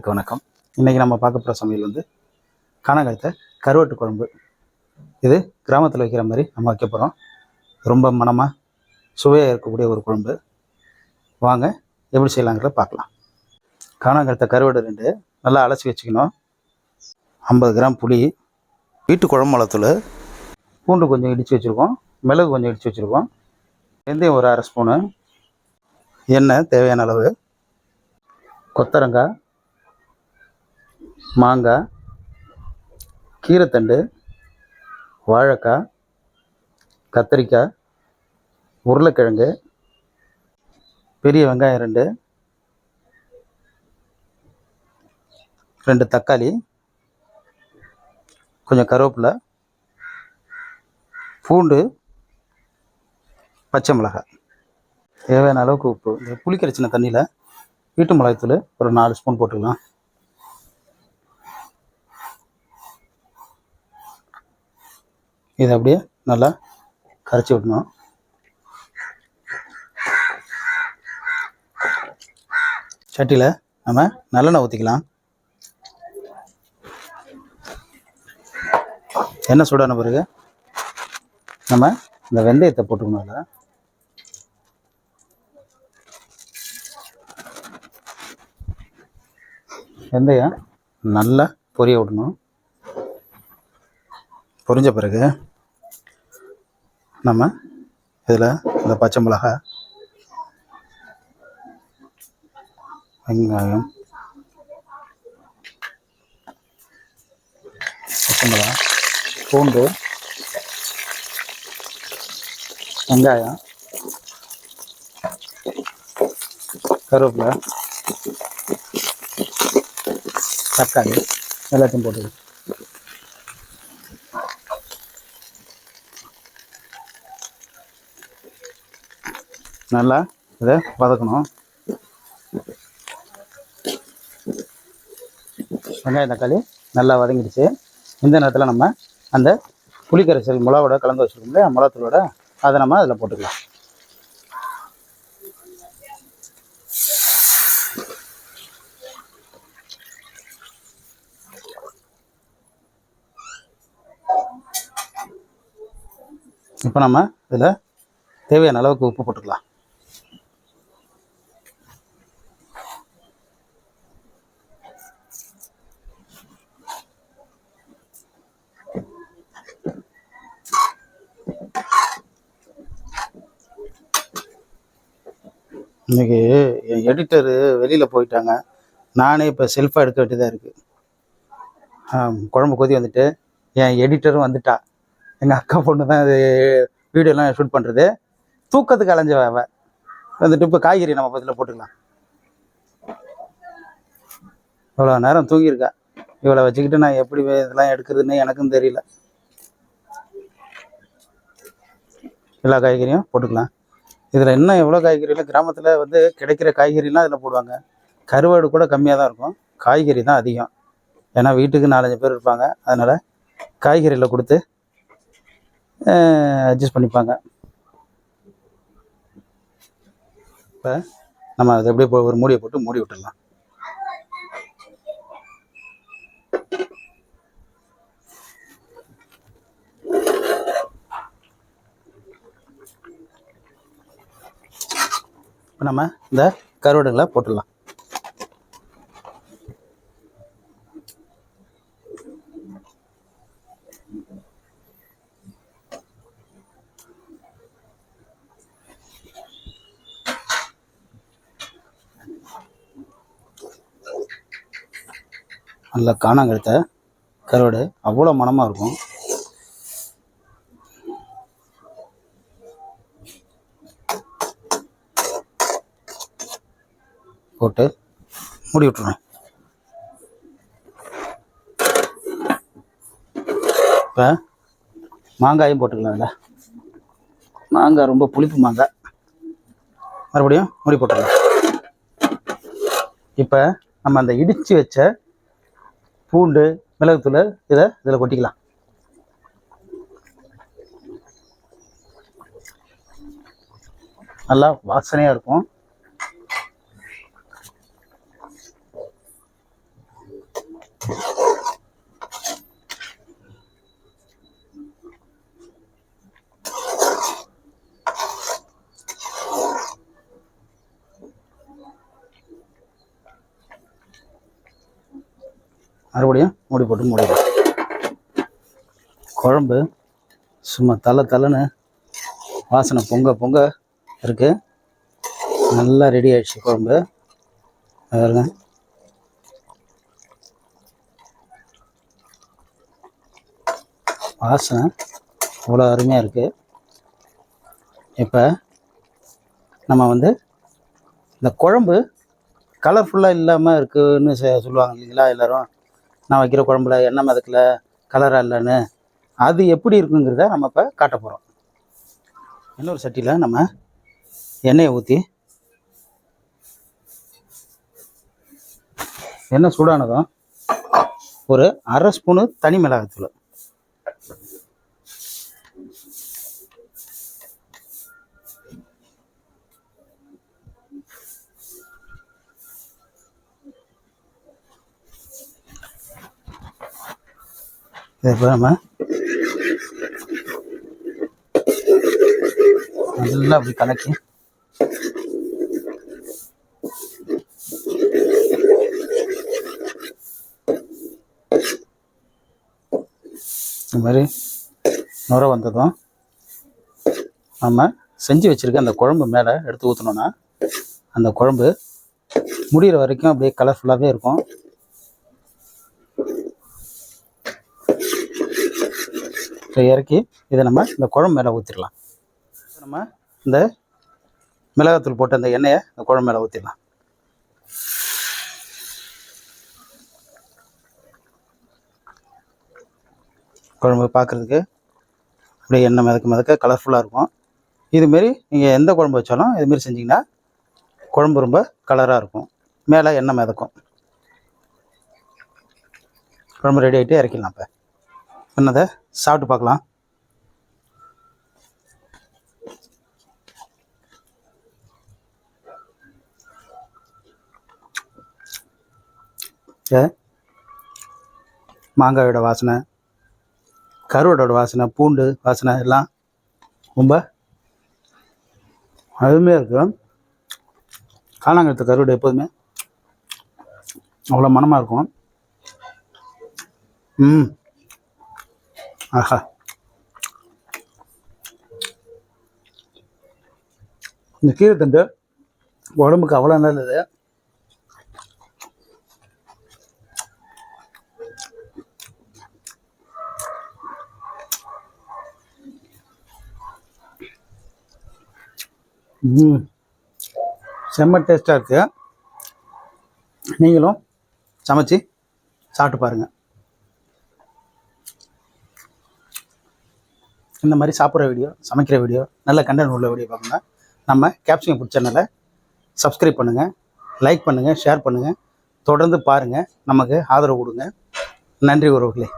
நேயர்களுக்கு வணக்கம். இன்றைக்கி நம்ம பார்க்க போகிற சமையல் வந்து காணாங்கழுத்த கருவாட்டு குழம்பு. இது கிராமத்தில் வைக்கிற மாதிரி நம்ம வைக்க போகிறோம் ரொம்ப மனமாக சுவையாக இருக்கக்கூடிய ஒரு குழம்பு. வாங்க எப்படி செய்யலாங்கிறத பார்க்கலாம். காணாங்கழுத்த கருவாடு ரெண்டு நல்லா அலசி வச்சுக்கணும். ஐம்பது கிராம் புளி வீட்டு குழம்பு மிளத்தூள் பூண்டு கொஞ்சம் இடித்து வச்சுருக்கோம். மிளகு கொஞ்சம் இடித்து வச்சுருக்கோம். வெந்தயம் ஒரு அரை ஸ்பூனு. எண்ணெய் தேவையான அளவு. கொத்தரங்காய் மாங்காய் கீரைத்தண்டு வாழைக்காய் கத்திரிக்காய் உருளைக்கிழங்கு பெரிய வெங்காயம் ரெண்டு ரெண்டு தக்காளி கொஞ்சம் கருவேப்பிலை பூண்டு பச்சை மிளகாய். தேவையான அளவுக்கு உப்பு. இந்த புளி தண்ணியில் வீட்டு மிளகாய்த்தூள் ஒரு நாலு ஸ்பூன் போட்டுக்கலாம். இதை அப்படியே நல்லா கரைச்சி விடணும். சட்டியில் நம்ம நல்லெண்ணெய் ஊற்றிக்கலாம் எண்ணெய் சூடான பிறகு நம்ம இந்த வெந்தயத்தை போட்டுக்கணும் அதில். வெந்தயம் நல்லா பொரிய விடணும். பொரிஞ்ச பிறகு நம்ம இதில் இந்த பச்சை மிளகாய் வெங்காயம் பச்சை மிளகாய் பூண்டு வெங்காயம் கருவேப்பிலை தக்காளி எல்லாத்தையும் போட்டு நல்லா இதை வதக்கணும். வெங்காயம் தக்காளி நல்லா வதங்கிடுச்சு. இந்த நேரத்தில் நம்ம அந்த புளிக்கரைசல் மிளகோட கலந்து வச்சுருக்கோம் இல்லையா மிளகாத்தூளோட அதை நம்ம அதில் போட்டுக்கலாம். இப்போ நம்ம இதில் தேவையான அளவுக்கு உப்பு போட்டுக்கலாம். இன்னைக்கு என் எடிட்டரு வெளியில் போயிட்டாங்க. நானே இப்போ செல்ஃபாக எடுக்க வேண்டியதாக இருக்குது குழம்பு கொதி வந்துட்டு என் எடிட்டரும் வந்துட்டா. எங்கள் அக்கா பொண்ணு தான் இது வீடியோலாம் ஷூட் பண்ணுறது தூக்கத்துக்கு அலைஞ்ச அவ. வந்துட்டு இப்போ காய்கறி நம்ம பதில் போட்டுக்கலாம். இவ்வளோ நேரம் தூங்கியிருக்கா. இவளை வச்சுக்கிட்டு நான் எப்படி இதெல்லாம் எடுக்கிறதுன்னு எனக்கும் தெரியல. எல்லா காய்கறியும் போட்டுக்கலாம். இதில் இன்னும் எவ்வளோ காய்கறிலாம் கிராமத்தில் வந்து கிடைக்கிற காய்கறிலாம் இதில் போடுவாங்க. கருவாடு கூட கம்மியாக தான் இருக்கும். காய்கறி தான் அதிகம். ஏன்னா வீட்டுக்கு நாலஞ்சு பேர் இருப்பாங்க. அதனால் காய்கறியில் கொடுத்து அட்ஜஸ்ட் பண்ணிப்பாங்க. இப்போ நம்ம அதை அப்படியே போ- ஒரு மூடியை போட்டு மூடி விட்டுடலாம். இப்போ நம்ம இந்த கருவாடுகளை போட்டுடலாம். நல்லா காணாங்கழுத்த கருவாடு அவ்வளோ மணமாக இருக்கும். போட்டு மூடி விட்டுருவேன் இப்போ மாங்காயும் போட்டுக்கலாம் அதில் மாங்காய் ரொம்ப புளிப்பு மாங்காய். மறுபடியும் மூடி போட்டுடலாம் இப்போ நம்ம அந்த இடித்து வச்ச பூண்டு மிளகுத்தூள் இதை இதில் கொட்டிக்கலாம். நல்லா வாசனையாக இருக்கும். மறுபடியும் மூடி போட்டு மூடிடும் குழம்பு சும்மா தலை தலைன்னு வாசனை பொங்க பொங்க இருக்குது நல்லா ரெடி ஆயிடுச்சு குழம்பு. பாருங்க. வாசனை அவ்வளோ அருமையாக இருக்குது இப்போ நம்ம வந்து இந்த குழம்பு கலர்ஃபுல்லாக இல்லாமல் இருக்குதுன்னு சொல்லுவாங்க இல்லைங்களா எல்லோரும்? நான் வைக்கிற குழம்புல எண்ணெய் மதத்தில் கலராக இல்லைன்னு அது எப்படி இருக்குங்கிறத நம்ம இப்போ காட்ட போகிறோம் இன்னொரு சட்டியில் நம்ம எண்ணெயை ஊற்றி எண்ணெய் சூடானதும் ஒரு அரை ஸ்பூனு தனி மிளகாத்தூள் இதை இப்போ நம்ம நல்லா அப்படி கலக்கி. இந்த மாதிரி நுர வந்ததும் நம்ம செஞ்சு வச்சுருக்க அந்த குழம்பு மேலே எடுத்து ஊற்றினோன்னா அந்த குழம்பு முடிகிற வரைக்கும் அப்படியே கலர்ஃபுல்லாகவே இருக்கும். இறக்கி இதை நம்ம இந்த குழம்பு மேலே ஊற்றிடலாம் நம்ம இந்த மிளகாத்தூள் போட்டு அந்த எண்ணெயை இந்த குழம்பு மேலே ஊற்றிடலாம் குழம்பு பார்க்குறதுக்கு அப்படியே எண்ணெய் மிதக்க மிதக்க கலர்ஃபுல்லாக இருக்கும். இதுமாரி நீங்கள் எந்த குழம்பு வச்சாலும் இதுமாரி செஞ்சிங்கன்னா குழம்பு ரொம்ப கலராக இருக்கும். மேலே எண்ணெய் மிதக்கும். குழம்பு ரெடி ஆகிட்டு இறக்கிடலாம் இப்போ. என்னதை? சாப்பிட்டு பார்க்கலாம். ஏ, மாங்காயோட வாசனை கருவாடோட வாசனை பூண்டு வாசனை எல்லாம் ரொம்ப அருமையாக இருக்கும் காணாங்கழுத்து கருவாடு எப்போதுமே அவ்வளோ மனமாக இருக்கும். ம். ஆஹா. இந்த கீரை தண்டு உடம்புக்கு அவ்வளோ நல்லது. ம். செம்ம டேஸ்ட்டாக இருக்குது நீங்களும் சமைச்சு சாப்பிட்டு பாருங்கள் இந்த மாதிரி சாப்பிட்ற வீடியோ சமைக்கிற வீடியோ நல்ல கண்டென்ட் உள்ள வீடியோ பார்க்கணும்னா நம்ம கேப்சிங் ஃபுட் சேனலை சப்ஸ்கிரைப் பண்ணுங்கள் லைக் பண்ணுங்கள் ஷேர் பண்ணுங்கள் தொடர்ந்து பாருங்கள் நமக்கு ஆதரவு கொடுங்க. நன்றி உறவுகளே.